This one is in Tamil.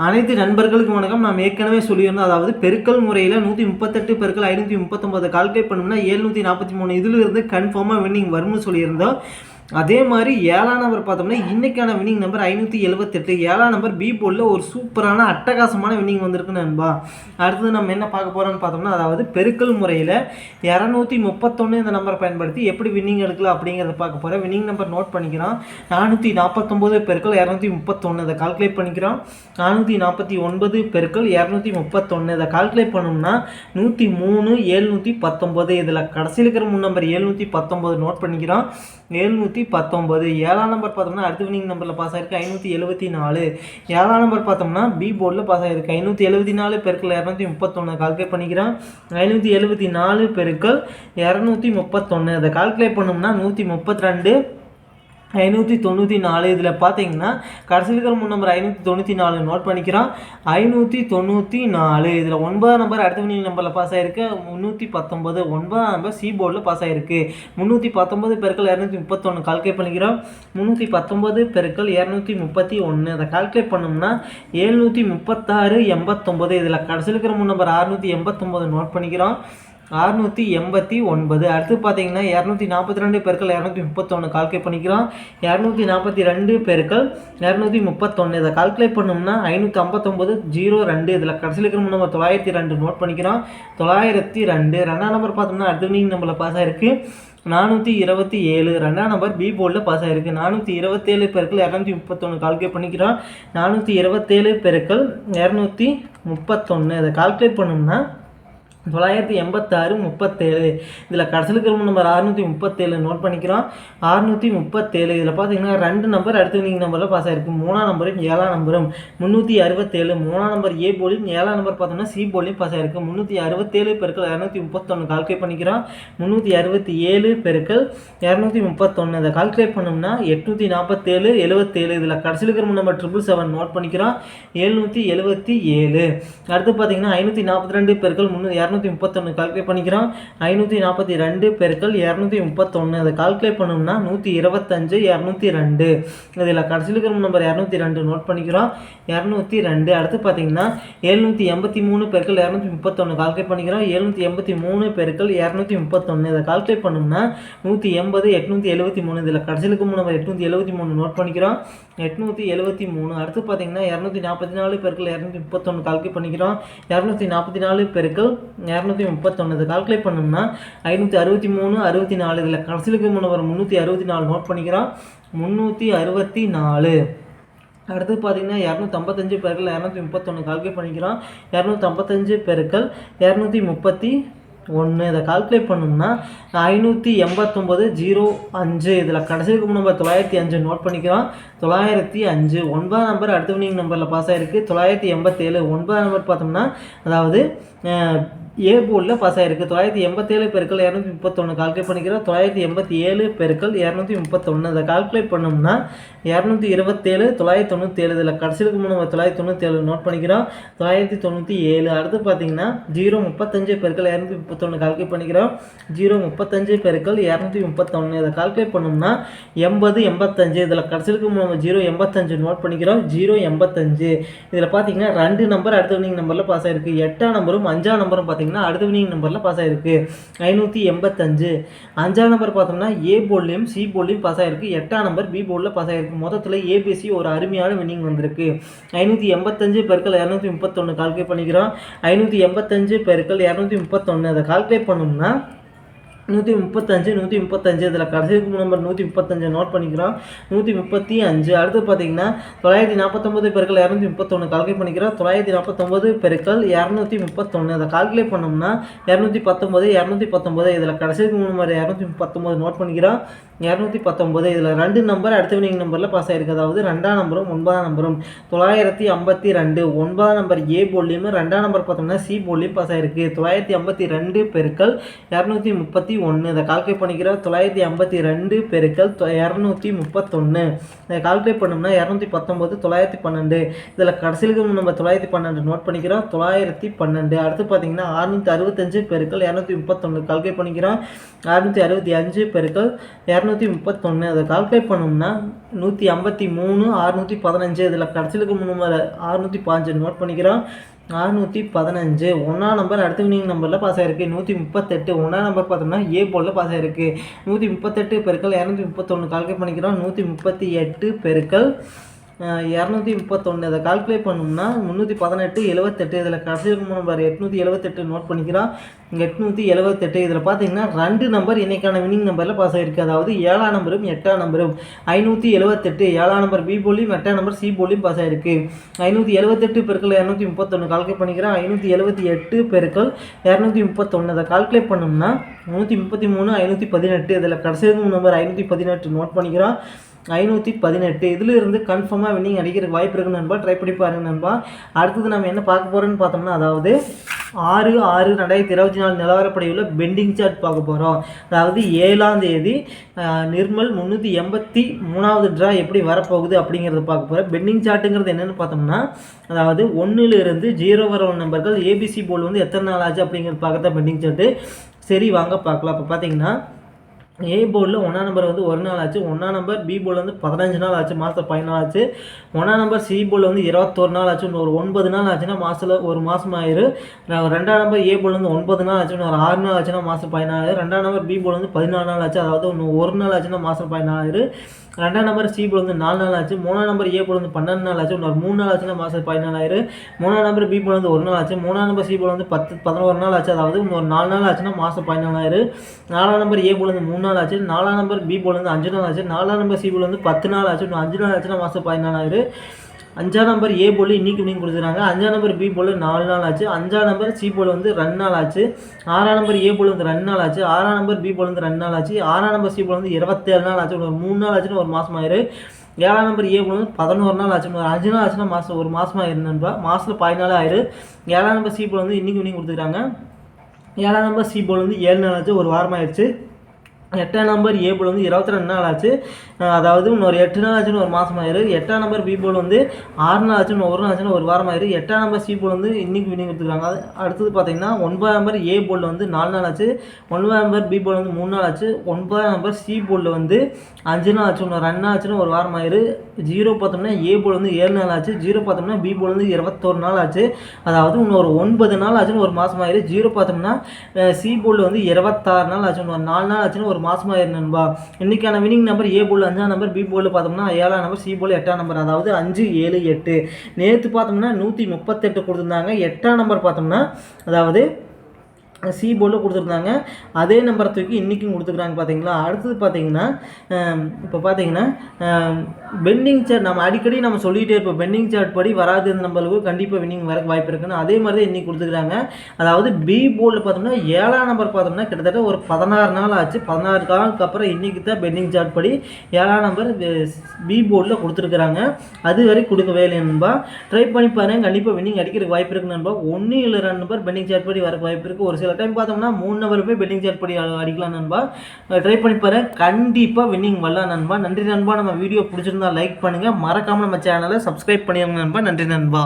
அனைத்து நண்பர்களுக்கும் வணக்கம். நாம் ஏற்கனவே சொல்லியிருந்தோம் அதாவது பெருக்கல் முறையில் நூற்றி முப்பத்தெட்டு பெருக்கல் ஐநூற்றி முப்பத்தொம்பது கால்குலேட் பண்ணோம்னா ஏழ்நூற்றி நாற்பத்தி மூணு. இதில் இருந்து கன்ஃபார்மாக வின்னிங் வரும்னு சொல்லியிருந்தோம். அதே மாதிரி ஏழாம் நம்பர் பார்த்தோம்னா இன்றைக்கான வின்னிங் நம்பர் ஐநூற்றி எழுபத்தெட்டு ஏழாம் நம்பர் பி போர்டில் ஒரு சூப்பரான அட்டகாசமான வின்னிங் வந்திருக்கு நண்பா. அடுத்தது நம்ம என்ன பார்க்க போகிறோம்னு பார்த்தோம்னா அதாவது பெருக்கல் முறையில் இரநூத்தி முப்பத்தொன்று இந்த நம்பரை பயன்படுத்தி எப்படி வின்னிங் எடுக்கலாம் அப்படிங்கிறத பார்க்க போகிறேன் வின்னிங் நம்பர் நோட் பண்ணிக்கிறோம். நானூற்றி நாற்பத்தொம்போது பெருக்கள் இரநூத்தி முப்பத்தொன்று இதை கால்குலேட் பண்ணிக்கிறோம். நானூற்றி நாற்பத்தி ஒன்பது பெருக்கள் இரநூத்தி முப்பத்தொன்று இதை கால்குலேட் பண்ணோம்னா நூற்றி மூணு ஏழ்நூற்றி பத்தொம்போது. இதில் கடைசியில் இருக்கிற முன் நம்பர் ஏழ்நூற்றி பத்தொம்போது நோட் பண்ணிக்கிறோம். ஏழ்நூற்றி பத்தொம்போது ஏழாம் நம்பர் பார்த்தோம்னா அடுத்த வினிங் நம்பரில் பாஸ் ஆயிருக்கு. ஐநூற்றி எழுபத்தி நாலு. ஏழாம் நம்பர் பார்த்தோம்னா பி போர்டில் பாஸ் ஆயிருக்கு. ஐநூற்றி எழுபத்தி நாலு பெருக்கள் இரநூத்தி முப்பத்தொன்று கால்குலேட் பண்ணிக்கிறோம் ஐநூற்றி எழுபத்தி நாலு பெருக்கள் இரநூத்தி முப்பத்தொன்று அதை கால்குலேட் பண்ணோம்னா நூற்றி முப்பத்தி ரெண்டு. ஐநூற்றி தொண்ணூற்றி நாலு. இதில் பார்த்தீங்கன்னா கடைசியில் இருக்கிற மூணு நம்பர் ஐநூற்றி தொண்ணூற்றி நாலு நோட் பண்ணிக்கிறோம். ஐநூற்றி தொண்ணூற்றி நாலு. இதில் ஒன்பதாம் நம்பர் அடுத்த வினியில் நம்பரில் பாஸ் ஆயிருக்கு. முந்நூற்றி பத்தொம்பது ஒன்பதாம் நம்பர் சி போர்டில் பாஸ் ஆயிருக்கு. முந்நூற்றி பத்தொம்பது பெருக்கள் இரநூத்தி முப்பத்தொன்று கால்குலேட் பண்ணிக்கிறோம். முந்நூற்றி பத்தொம்பது பெருக்கள் இரநூத்தி முப்பத்தி ஒன்று அதை கால்குலேட் பண்ணோம்னா ஏழ்நூற்றி முப்பத்தாறு எண்பத்தொம்பது இதில் கடைசியில் இருக்கிற மூணு நம்பர் அறுநூற்றி எண்பத்தொம்பது நோட் பண்ணிக்கிறோம். அறுநூற்றி எண்பத்தி ஒன்பது. அடுத்து பார்த்தீங்கன்னா இரநூத்தி நாற்பத்தி ரெண்டு பேருக்கள் இரநூத்தி முப்பத்தொன்று கால்குலேட் பண்ணிக்கிறோம். இரநூத்தி நாற்பத்தி ரெண்டு பேருக்கள் இரநூத்தி முப்பத்தொன்று இதை கால்குலேட் பண்ணோம்னா ஐநூற்றி ஐம்பத்தொம்பது ஜீரோ ரெண்டு. இதில் கடைசியில் இருக்கிற நம்ம தொள்ளாயிரத்தி ரெண்டு நோட் பண்ணிக்கிறோம். தொள்ளாயிரத்தி ரெண்டு. ரெண்டாம் நம்பர் பார்த்தோம்னா அடுத்த நீங்கள் நம்மளை பாஸ் ஆயிருக்கு. நானூற்றி இருபத்தி ஏழு. ரெண்டாம் நம்பர் பி போர்டில் பாஸ் ஆயிருக்கு. நானூற்றி இருபத்தேழு பேருக்கள் இரநூத்தி முப்பத்தொன்று கால்குலேட் பண்ணிக்கிறோம். நானூற்றி இருபத்தேழு பெருக்கள் இரநூத்தி முப்பத்தொன்று இதை கால்குலேட் பண்ணோம்னா தொள்ளாயிரத்தி எண்பத்தாறு முப்பத்தேழு. இதில் கடைசியில் இருக்கிற நம்பர் அறுநூற்றி முப்பத்தேழு நோட் பண்ணிக்கிறோம். அறுநூற்றி முப்பத்தேழு. இதில் பார்த்தீங்கன்னா ரெண்டு நம்பர் அடுத்து நீங்கள் நம்பரில் பாஸ் ஆயிருக்கு. மூணாம் நம்பரும் ஏழாம் நம்பரும் முந்நூற்றி அறுபத்தேழு. மூணாம் நம்பர் ஏ போலியும் ஏழாம் நம்பர் பார்த்தோம்னா சி போலியும் பாஸ் ஆயிருக்கு. முந்நூற்றி அறுபத்தேழு பெருக்கள் இரநூத்தி முப்பத்தொன்று கால்குலேட் பண்ணிக்கிறோம். முந்நூற்றி அறுபத்தி ஏழு பெருக்கள் இரநூத்தி முப்பத்தொன்று அதை கால்குலேட் பண்ணோம்னா எட்நூற்றி நாற்பத்தேழு எழுபத்தேழு இதில் கடைசியில் இருக்கிற நம்பர் ட்ரிபிள் செவன் நோட் பண்ணிக்கிறோம். எழுநூற்றி எழுபத்தி ஏழு. அடுத்து பார்த்தீங்கன்னா ஐநூற்றி நாற்பத்தி ரெண்டு பெருக்கள் முந்நூறு இரநூத்தி முப்பத்தொன்று கால்குலேட் பண்ணிக்கிறோம். ஐநூற்றி நாற்பத்தி ரெண்டு பெருக்கள் இரநூத்தி முப்பத்தொன்று அதை கால்குலேட் பண்ணோம்னா நூற்றி இருபத்தஞ்சு இரநூத்தி ரெண்டு. இதில் கடைசியில் இருக்கிற நம்பர் இரநூத்தி ரெண்டு நோட் பண்ணிக்கிறோம். இரநூத்தி ரெண்டு. அடுத்து பார்த்தீங்கன்னா எழுநூற்றி எண்பத்தி மூணு பெருக்கள் இரநூத்தி முப்பத்தொன்று கால்குலேட் பண்ணிக்கிறோம். எழுநூற்றி எண்பத்தி மூணு பெருக்கள் இரநூத்தி முப்பத்தொன்று இதை கால்குலேட் பண்ணோம்னா நூற்றி எண்பது எட்நூற்றி எழுபத்தி மூணு. இதில் கடைசியில் இருக்கும் நம்பர் எட்நூற்றி எழுபத்தி மூணு நோட் பண்ணிக்கிறோம். எட்நூற்றி எழுபத்தி மூணு. அடுத்து பார்த்தீங்கன்னா இரநூத்தி நாற்பத்தி நாலு பெருக்கள் இரநூத்தி முப்பத்தொன்று கால்குலேட் பண்ணிக்கிறோம். இரநூத்தி நாற்பத்தி நாலு பெருக்கள் இரநூத்தி முப்பத்தொன்று கால்குலேட் பண்ணோம்னா ஐநூற்றி அறுபத்தி மூணு அறுபத்தி நாலு இதில் கடைசியில் முன்னவர் நம்பர் முந்நூற்றி அறுபத்தி நாலு நோட் பண்ணிக்கிறோம். முந்நூற்றி அறுபத்தி நாலு. அடுத்து பார்த்தீங்கன்னா இரநூத்தம்பத்தஞ்சு பெருக்கள் இரநூத்தி முப்பத்தொன்று கால்குலேட் பண்ணிக்கிறோம். இரநூத்தம்பத்தஞ்சு பெருக்கள் இரநூத்தி முப்பத்தி ஒன்று இதை கால்குலேட் பண்ணோம்னா ஐநூற்றி எண்பத்தொம்போது ஜீரோ அஞ்சு. இதில் கடைசிக்கு நம்பர் தொள்ளாயிரத்தி அஞ்சு நோட் பண்ணிக்கிறோம். தொள்ளாயிரத்தி அஞ்சு. ஒன்பதாம் நம்பர் அடுத்த வினிங் நம்பரில் பாஸ் ஆகிருக்கு தொள்ளாயிரத்தி எண்பத்தேழு. ஒன்பதாம் நம்பர் பார்த்தோம்னா அதாவது ஏ போர்டில் பாஸ் ஆகிருக்கு தொள்ளாயிரத்தி எண்பத்தேழு பெருக்கள் இரநூத்தி முப்பத்தொன்று கால்குலேட் பண்ணிக்கிறோம். தொள்ளாயிரத்தி எண்பத்தி ஏழு பெருக்கள் இரநூத்தி முப்பத்தொன்று அதை கால்குலேட் பண்ணோம்னா இரநூத்தி இருபத்தேழு தொள்ளாயிரத்தி தொண்ணூற்றேழு இதில் கடைசிக்கு மூணு தொள்ளாயிரத்தி தொண்ணூற்றேழு நோட் பண்ணிக்கிறோம். தொள்ளாயிரத்தி தொண்ணூற்றி ஏழு அடுத்து பார்த்தீங்கன்னா ஜீரோ முப்பத்தஞ்சு பெருக்கள் இரநூத்தி முப்பத்தொன்று கால்குலேட் பண்ணிக்கிறோம். ஜீரோ முப்பத்தஞ்சு பெருக்கள் இரநூத்தி முப்பத்தொன்று இதை கால்குலேட் பண்ணோம்னா எண்பது எண்பத்தஞ்சு. இதில் கடைசிக்கு மூணு ஜீரோ எண்பத்தஞ்சு நோட் பண்ணிக்கிறோம். ஜீரோ எண்பத்தஞ்சு. இதில் பார்த்தீங்கன்னா ரெண்டு நம்பர் அடுத்த வினிங் நம்பரில் பாஸ் ஆயிருக்கு. எட்டாம் நம்பரும் அஞ்சாம் நம்பரும் பார்த்தீங்கன்னா அடுத்த வினிங் நம்பரில் பாஸ் ஆயிருக்கு. ஐநூற்றி எண்பத்தஞ்சு. அஞ்சாம் நம்பர் பார்த்தோம்னா ஏ போர்ட்லேயும் சி போர்ட்லேயும் பாஸ் ஆயிருக்கு. எட்டாம் நம்பர் பி போர்டில் பாஸ் ஆயிருக்கு. மொத்தத்தில் ஏபிசி ஒரு அருமையான வினிங் வந்திருக்கு. ஐநூற்றி எண்பத்தஞ்சு பெருக்கள் இரநூத்தி முப்பத்தொன்று கால்குலேட் பண்ணிக்கிறோம். ஐநூற்றி எண்பத்தஞ்சு பெருக்கள் இரநூத்தி முப்பத்தொன்று அதை கால்குலேட் பண்ணோம்னா நூற்றி முப்பத்தஞ்சு நூற்றி முப்பத்தஞ்சு இதில் கடைசி நம்பர் நூற்றி முப்பத்தஞ்சு நோட் பண்ணிக்கிறோம். நூற்றி முப்பத்தி அஞ்சு. அடுத்து பார்த்தீங்கன்னா தொள்ளாயிரத்தி நாற்பத்தொம்பது பெருக்கள் இரநூத்தி முப்பத்தொன்று கால்குலேட் பண்ணிக்கிறோம். தொள்ளாயிரத்தி நாற்பத்தொம்பது பெருக்கள் இரநூத்தி முப்பத்தொன்று அதை கால்குலேட் பண்ணோம்னா இரநூத்தி பத்தொம்பது இரநூத்தி பத்தொம்பது இதில் கடைசி நம்பர் இரநூத்தி முப்பத்தொம்பது நோட் பண்ணிக்கிறோம். இரநூத்தி பத்தொம்பது இதில் ரெண்டு நம்பர் அடுத்த வினிங் நம்பரில் பாஸ் ஆகிருக்கு அதாவது ரெண்டாம் நம்பரும் ஒன்பதாம் நம்பரும் தொள்ளாயிரத்தி ஐம்பத்தி ரெண்டு ஒன்பதாம் நம்பர் ஏ போலியும் ரெண்டாம் நம்பர் பார்த்தோம்னா சி போலியும் பாஸ் ஆகிருக்கு தொள்ளாயிரத்தி ஐம்பத்தி ரெண்டு பெருக்கள் இரநூத்தி முப்பத்தி முப்பத்தி ஒன்று. இதை கால்குலேட் பண்ணிக்கிறோம் தொள்ளாயிரத்தி ஐம்பத்தி ரெண்டு பெருக்கள் தொ- இரநூத்தி முப்பத்தொன்று இதை கால்குலேட் பண்ணோம்னா இரநூத்தி பத்தொம்போது தொள்ளாயிரத்தி பன்னெண்டு. இதில் கடைசியிலுக்கு நம்ம தொள்ளாயிரத்தி பன்னெண்டு நோட் பண்ணிக்கிறோம். தொள்ளாயிரத்தி பன்னெண்டு. அடுத்து பார்த்தீங்கன்னா அறுநூற்றி அறுபத்தஞ்சு பெருக்கள் இரநூத்தி முப்பத்தொன்று கால்குலேட் பண்ணிக்கிறோம். அறுநூற்றி அறுபத்தி அஞ்சு பெருக்கள் இரநூத்தி முப்பத்தொன்று அதை கால்குலேட் பண்ணோம்னா நூற்றி ஐம்பத்தி மூணு அறுநூற்றி பதினஞ்சு. இதில் கடைசியிலுக்கு நம்ம அறுநூற்றி பாஞ்சு நோட் பண்ணிக்கிறோம். அறுநூற்றி பதினஞ்சு. ஒன்றா நம்பர் அடுத்த வினிங் நம்பரில் பாஸ் ஆயிருக்கு. நூற்றி முப்பத்தெட்டு. ஒன்றா நம்பர் பார்த்தோம்னா ஏ போலில் பாஸ் ஆயிருக்கு. நூற்றி முப்பத்தெட்டு பெருக்கல் இரநூத்தி முப்பத்தொன்று கால்குலேட் பண்ணிக்கிறோம். நூற்றி முப்பத்தி எட்டு பெருக்கள் இரநூத்தி முப்பத்தொன்று அதை கால்குலேட் பண்ணோம்னா முந்நூற்றி பதினெட்டு எழுவத்தெட்டு. இதில் கடைசி நம்பர் எட்நூற்றி எழுவத்தெட்டு நோட் பண்ணிக்கிறோம். எட்நூற்றி எழுவத்தெட்டு. இதில் பார்த்தீங்கன்னா ரெண்டு நம்பர் இன்னைக்கான வினிங் நம்பரில் பாஸ் ஆகிருக்கு அதாவது ஏழாம் நம்பரும் எட்டாம் நம்பரும் ஐநூற்றி எழுவத்தெட்டு ஏழாம் நம்பர் பி போலியும் எட்டாம் நம்பர் சி போலியும் பாஸ் ஆகிருக்கு ஐநூற்றி எழுவத்தெட்டு பெருக்கள் இரநூத்தி முப்பத்தொன்று கால்குலேட் பண்ணிக்கிறோம். ஐநூற்றி எழுபத்தி எட்டு பெருக்கள் இரநூத்தி முப்பத்தொன்று அதை கால்குலேட் பண்ணோம்னா நூற்றி முப்பத்தி மூணு ஐநூற்றி பதினெட்டு. இதில் கடைசி நம்பர் ஐநூற்றி பதினெட்டு நோட் பண்ணிக்கிறோம். ஐநூற்றி பதினெட்டு. இதில் இருந்து கன்ஃபார்மாக வின்னிங் அடிக்கிறதுக்கு வாய்ப்பு இருக்கு நண்பா. ட்ரை பண்ணி பாருங்க நண்பா. அடுத்தது நம்ம என்ன பார்க்க போகிறோன்னு பார்த்தோம்னா அதாவது ஆறு ஆறு ரெண்டாயிரத்தி இருபத்தி நாலு நிலவரப்படியுள்ள பெண்டிங் சார்ட் பார்க்க போகிறோம் அதாவது ஏழாம் தேதி நிர்மல் முந்நூற்றி எண்பத்தி மூணாவது ட்ரா எப்படி வரப்போகுது அப்படிங்கிறத பார்க்க போகிறோம் பெண்டிங் சார்ட்டுங்கிறது என்னென்னு பார்த்தோம்னா அதாவது ஒன்றுலேருந்து ஜீரோ வர நம்பர்கள் ஏபிசி போல் வந்து எத்தனை நாள் ஆச்சு அப்படிங்கிறது பார்க்க பெண்டிங் சார்ட்டு சரி வாங்க பார்க்கலாம். இப்போ பார்த்தீங்கன்னா ஏ போர்டில் ஒன்றா நம்பர் வந்து ஒரு நாள் ஆச்சு ஒன்றா நம்பர் பி போர்டில் வந்து பதினஞ்சு நாள் ஆச்சு மாதம் பதினாலு ஆச்சு ஒன்றா நம்பர் சி போர்டில் வந்து இருபத்தொரு நாள் ஆச்சு ஒரு ஒன்பது நாள் ஆச்சுன்னா மாதத்தில் ஒரு மாதம் ஆயிரு ரெண்டாம் நம்பர் ஏ போர்டில் வந்து ஒன்பது நாள் ஆச்சு ஒரு ஆறு நாள் ஆச்சுன்னா மாதம் பதினாலு ரெண்டாம் நம்பர் பி போர்டில் வந்து பதினாலு நாள் ஆச்சு அதாவது ஒன்று ஒரு நாள் ஆச்சுன்னா மாதம் பதினாலு ரெண்டாம் நம்பர் சி போல் வந்து நாலு நாள் ஆச்சு மூணாம் நம்பர் ஏ போல் வந்து பன்னெண்டு நாள் ஆச்சு இன்னொரு மூணு நாள் ஆச்சுன்னா மாதம் பதினாலாயிரம் மூணாம் நம்பர் பி போல் வந்து ஒரு நாள் ஆச்சு மூணாம் நம்பர் சி போல் வந்து பத்து பதினோரு நாள் ஆச்சு அதாவது இன்னொரு நாலு நாள் ஆச்சுன்னா மாதம் பதினாலாயிரம் நாலாம் நம்பர் ஏ போல் வந்து மூணு நாள் ஆச்சு நாலாம் நம்பர் பி போலேருந்து அஞ்சு நாள் ஆச்சு நாலாம் நம்பர் சி போலேருந்து வந்து பத்து நாள் ஆச்சு இன்னும் அஞ்சு நாள் ஆச்சுன்னா மாதம் பதினாலு ஆகுது. அஞ்சாம் நம்பர் ஏ போல் இன்னைக்கு நீங்கள் கொடுத்துருக்காங்க. அஞ்சாம் நம்பர் பி போல் நாலு நாள் ஆச்சு. அஞ்சாம் நம்பர் சி போல் வந்து ரெண்டு நாள் ஆச்சு. ஆறாம் நம்பர் ஏ போல் வந்து ரெண்டு நாள் ஆச்சு. ஆறாம் நம்பர் பி போல் வந்து ரெண்டு நாள் ஆச்சு. ஆறாம் நம்பர் சி போல் வந்து இருபத்தேழு நாள் ஆச்சு. ஒரு மூணு நாள் ஆச்சுன்னு ஒரு மாதம் ஆயிரு. ஏழாம் நம்பர் ஏ போல் வந்து பதினோரு நாள் ஆச்சு. ஒரு அஞ்சு நாள் ஆச்சுன்னா மாதம் ஒரு மாதம் ஆயிருந்தா மாதத்தில் பதினாலு ஆயிரு. ஏழாம் நம்பர் சி போல் வந்து இன்னைக்கு இன்னைக்கு கொடுத்துருக்காங்க. ஏழாம் நம்பர் சி போல் வந்து ஏழு நாள் ஆச்சு. ஒரு வாரம் ஆயிடுச்சு எட்டாம் நம்பர் ஏ போல் வந்து இருபத்தி ரெண்டு நாள் ஆச்சு. அதாவது இன்னொரு எட்டு நாள் ஆச்சுன்னு ஒரு மாதம் ஆயிரு. எட்டாம் நம்பர் பி போல் வந்து ஆறு நாள் ஆச்சுன்னு ஒரு நாள் ஆச்சுன்னு ஒரு வாரம் ஆயிரு. எட்டாம் நம்பர் சி போல் வந்து இன்னைக்கு வினிங் எடுத்துக்கிறாங்க. அது அடுத்தது பார்த்தீங்கன்னா ஒன்பதாம் நம்பர் ஏ போல் வந்து நாலு நாள் ஆச்சு. ஒன்பதாம் நம்பர் பி போல் வந்து மூணு நாள் ஆச்சு. ஒன்பதாம் நம்பர் சி போலில் வந்து அஞ்சு நாள் ஆச்சு. இன்னொரு ரெண்டு நாள் ஆச்சுன்னு ஒரு வாரம் ஆயிரு. ஜீரோ பார்த்தோம்னா ஏ போல் வந்து ஏழு நாள் ஆச்சு. ஜீரோ பார்த்தோம்னா பி போல் வந்து இருபத்தொரு நாள் ஆச்சு. அதாவது இன்னொரு ஒன்பது நாள் ஆச்சுன்னு ஒரு மாதம் ஆயிரு. ஜீரோ பார்த்தோம்னா சி போல் வந்து இருபத்தாறு நாள் ஆச்சு இன்னொரு நாலு நாள் ஆச்சுன்னு ஒரு மாசமாக ஆயிரு நண்பா. வினிங் நம்பர் ஏ போல் அஞ்சாம் நம்பர் பி போல் பார்த்தோம்னா ஏழாம் நம்பர் சி போல் எட்டாம் நம்பர் அதாவது அஞ்சு ஏழு எட்டு. நேற்று பார்த்தோம்னா நூற்றி முப்பத்தெட்டு கொடுத்துருந்தாங்க. எட்டாம் நம்பர் பார்த்தோம்னா அதாவது சி போர்டில் கொடுத்துருந்தாங்க. அதே நம்பரை தூக்கி இன்றைக்கும் கொடுத்துருக்காங்க பார்த்தீங்களா அடுத்தது பார்த்தீங்கன்னா இப்போ பார்த்தீங்கன்னா பெண்டிங் சார்ட் நம்ம அடிக்கடி நம்ம சொல்லிகிட்டே இருப்போம். பெண்டிங் சார்ட் படி வராது நம்மளுக்கு கண்டிப்பாக வின்னிங் வர வாய்ப்பு இருக்குன்னு. அதே மாதிரி தான் இன்றைக்கி கொடுத்துருக்காங்க அதாவது பி போர்டில் பார்த்தோம்னா ஏழாம் நம்பர் பார்த்தோம்னா கிட்டத்தட்ட ஒரு பதினாறு நாள் ஆச்சு. பதினாறு நாளுக்கு அப்புறம் இன்றைக்கி தான் பெண்டிங் சார்ட் படி ஏழாம் நம்பர் பி போர்டில் கொடுத்துருக்குறாங்க. அது வரை கொடுக்கவே இல்லை நண்பா. ட்ரை பண்ணி பாருங்க. கண்டிப்பாக வின்னிங் அடிக்கிறதுக்கு வாய்ப்பு இருக்கு நண்பா. ஒன்று இல்லை ரெண்டு நம்பர் பெண்டிங் சார்ட் படி வர வாய்ப்பு இருக்குது ஒரு சில டைம் பார்த்தோம்னா மூணு நம்பர் போய் சேர் படி அடிக்கலாம் நண்பா. ட்ரை பண்ணி பாரு. கண்டிப்பாக வின்னிங் வரலாம் நண்பா. நன்றி நண்பா. நம்ம வீடியோ பிடிச்சிருந்தா லைக் பண்ணுங்கள் மறக்காமல் நம்ம சேனலை சப்ஸ்கிரைப் பண்ணிடுங்க நண்பா. நன்றி நண்பா.